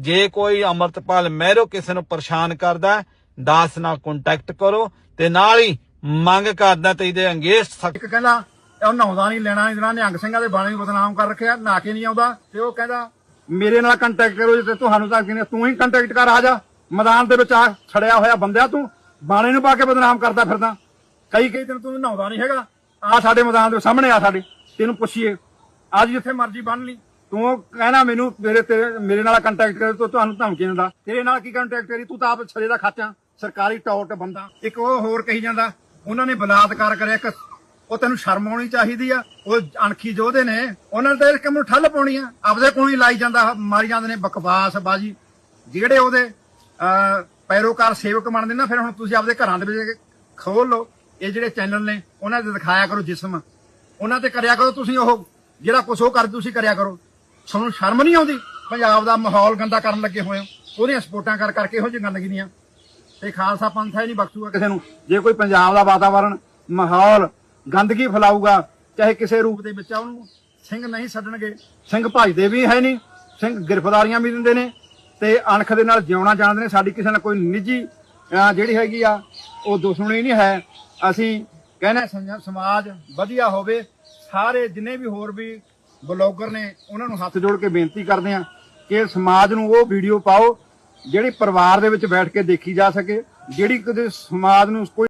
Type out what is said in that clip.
ਜੇ ਕੋਈ ਅਮਰਤਪਾਲ ਮਹਿਰੋ ਕਿਸੇ ਨੂੰ ਪਰੇਸ਼ਾਨ ਕਰਦਾ ਦਾਸ ਨਾਲ ਕੰਟੈਕਟ ਕਰੋ ਤੇ ਨਾਲ ਹੀ ਮੰਗ ਕਰਦਾ ਤੇ ਇਹਦੇ ਅੰਗੇਸਟ ਇੱਕ ਕਹਿੰਦਾ, ਉਹ ਨਹਾਉਂਦਾ ਨਹੀਂ, ਲੈਣਾ ਇਹਨਾਂ ਨਿਹੰਗ ਸਿੰਘਾਂ ਦੇ ਬਾਣੇ ਨੂੰ ਬਦਨਾਮ ਕਰ ਰੱਖਿਆ, ਨਾ ਕੇ ਨਹੀਂ ਆਉਂਦਾ, ਤੇ ਉਹ ਕਹਿੰਦਾ, ਮੇਰੇ ਨਾਲ ਕੰਟੈਕਟ ਕਰੋ ਜੇ ਤੁਹਾਨੂੰ ਤਾਂ ਕਿਨੇ ਤੂੰ ਹੀ ਕੰਟੈਕਟ ਕਰ, ਆ ਜਾ। ਮੈਦਾਨ ਦੇ ਵਿੱਚ ਆ ਛੜਿਆ ਹੋਇਆ ਬੰਦਿਆ ਤੂੰ, ਬਾਣੇ ਨੂੰ ਪਾ ਕੇ ਬਦਨਾਮ ਕਰਦਾ ਫਿਰਦਾ। ਕਈ ਕਈ ਦਿਨ ਤੂੰ ਨਹਾਉਂਦਾ ਨਹੀਂ ਹੈਗਾ। ਆ ਸਾਡੇ ਮੈਦਾਨ ਦੇ ਸਾਹਮਣੇ ਆ ਸਾਡੇ, ਤੈਨੂੰ ਪੁੱਛੀਏ। ਅੱਜ ਜਿੱਥੇ ਮਰਜ਼ੀ ਬੰਨ ਲਈ। ਤੂੰ ਕਹਿਣਾ ਮੈਨੂੰ ਮੇਰੇ ਤੇਰੇ ਮੇਰੇ ਨਾਲ ਕੰਟੈਕਟ ਕਰ ਤੂੰ ਤੁਹਾਨੂੰ ਧਮਕੀ ਦਿੰਦਾ। ਤੇਰੇ ਨਾਲ ਕੀ ਕੰਟੈਕਟ ਕਰੀ? ਤੂੰ ਤਾਂ ਆਪ ਛੜੇ ਦਾ ਖਾਚਾ ਸਰਕਾਰੀ ਤੌਰ ਬੰਦਾ। ਇੱਕ ਉਹ ਹੋਰ ਕਹੀ ਜਾਂਦਾ ਉਹਨਾਂ ਨੇ ਬਲਾਤਕਾਰ ਕਰਿਆ ਇੱਕ ਉਹ ਤੈਨੂੰ ਸ਼ਰਮ ਆਉਣੀ ਚਾਹੀਦੀ ਆ। ਉਹ ਅਣਖੀ ਯੋਧੇ ਨੇ ਉਹਨਾਂ ਨੇ ਤਾਂ ਨੂੰ ਠੱਲ ਪਾਉਣੀ ਆ। ਆਪਦੇ ਕੋਲ ਹੀ ਲਾਈ ਜਾਂਦਾ ਮਾਰੀ ਜਾਂਦੇ ਨੇ ਬਕਵਾਸ ਬਾਜੀ ਜਿਹੜੇ ਉਹਦੇ ਅਹ, ਪੈਰੋਕਾਰ ਸੇਵਕ ਬਣਦੇ ਨਾ ਫਿਰ ਹੁਣ ਤੁਸੀਂ ਆਪਦੇ ਘਰਾਂ ਦੇ ਵਿੱਚ ਖੋਲ ਲਓ। ਇਹ ਜਿਹੜੇ ਚੈਨਲ ਨੇ ਉਹਨਾਂ ਤੇ ਦਿਖਾਇਆ ਕਰੋ ਜਿਸਮ। ਉਹਨਾਂ ਤੇ ਕਰਿਆ ਕਰੋ ਤੁਸੀਂ ਉਹ ਜਿਹੜਾ ਕੁਛ ਉਹ ਕਰ ਤੁਸੀਂ ਕਰਿਆ ਕਰੋ। ਤੁਹਾਨੂੰ ਸ਼ਰਮ ਨਹੀਂ ਆਉਂਦੀ? ਪੰਜਾਬ ਦਾ ਮਾਹੌਲ ਗੰਦਾ ਕਰਨ ਲੱਗੇ ਹੋਏ ਹੋ। ਉਹਦੀਆਂ ਸਪੋਰਟਾਂ ਕਰ ਕਰਕੇ ਇਹੋ ਜਿਹੀ ਗੰਦਗੀ ਦੀਆਂ। ਤੇ ਖਾਲਸਾ ਪੰਥ ਹੈ ਨਹੀਂ, ਬਖਸ਼ੂਗਾ ਕਿਸੇ ਨੂੰ। ਜੇ ਕੋਈ ਪੰਜਾਬ ਦਾ ਵਾਤਾਵਰਣ, ਮਾਹੌਲ ਗੰਦਗੀ ਫੈਲਾਊਗਾ, ਚਾਹੇ ਕਿਸੇ ਰੂਪ ਦੇ ਵਿੱਚ ਆ ਉਹਨੂੰ ਸਿੰਘ ਨਹੀਂ ਛੱਡਣਗੇ। ਸਿੰਘ ਭਜਦੇ ਵੀ ਹੈ ਨਹੀਂ, ਸਿੰਘ ਗ੍ਰਿਫਤਾਰੀਆਂ ਵੀ ਦਿੰਦੇ ਨੇ ਤੇ ਅਣਖ ਦੇ ਨਾਲ ਜਿਉਣਾ ਜਾਣਦੇ ਨੇ। ਸਾਡੀ ਕਿਸੇ ਨਾਲ ਕੋਈ ਨਿੱਜੀ ਜਿਹੜੀ ਹੈਗੀ ਆ, ਉਹ ਦੁਸ਼ਮਣੀ ਨਹੀਂ ਹੈ। ਅਸੀਂ ਕਹਿੰਦੇ ਸਮਾਜ ਵਧੀਆ ਹੋਵੇ, ਸਾਰੇ ਜਿੰਨੇ ਵੀ ਹੋਰ ਵੀ ਬਲੌਗਰ ਨੇ ਉਹਨਾਂ ਨੂੰ ਹੱਥ ਜੋੜ ਕੇ ਬੇਨਤੀ ਕਰਦੇ ਆ ਕਿ ਸਮਾਜ ਨੂੰ ਉਹ ਵੀਡੀਓ ਪਾਓ ਜਿਹੜੀ ਪਰਿਵਾਰ ਦੇ ਵਿੱਚ ਬੈਠ ਕੇ ਦੇਖੀ ਜਾ ਸਕੇ, ਜਿਹੜੀ ਕਦੇ ਸਮਾਜ ਨੂੰ ਕੋਈ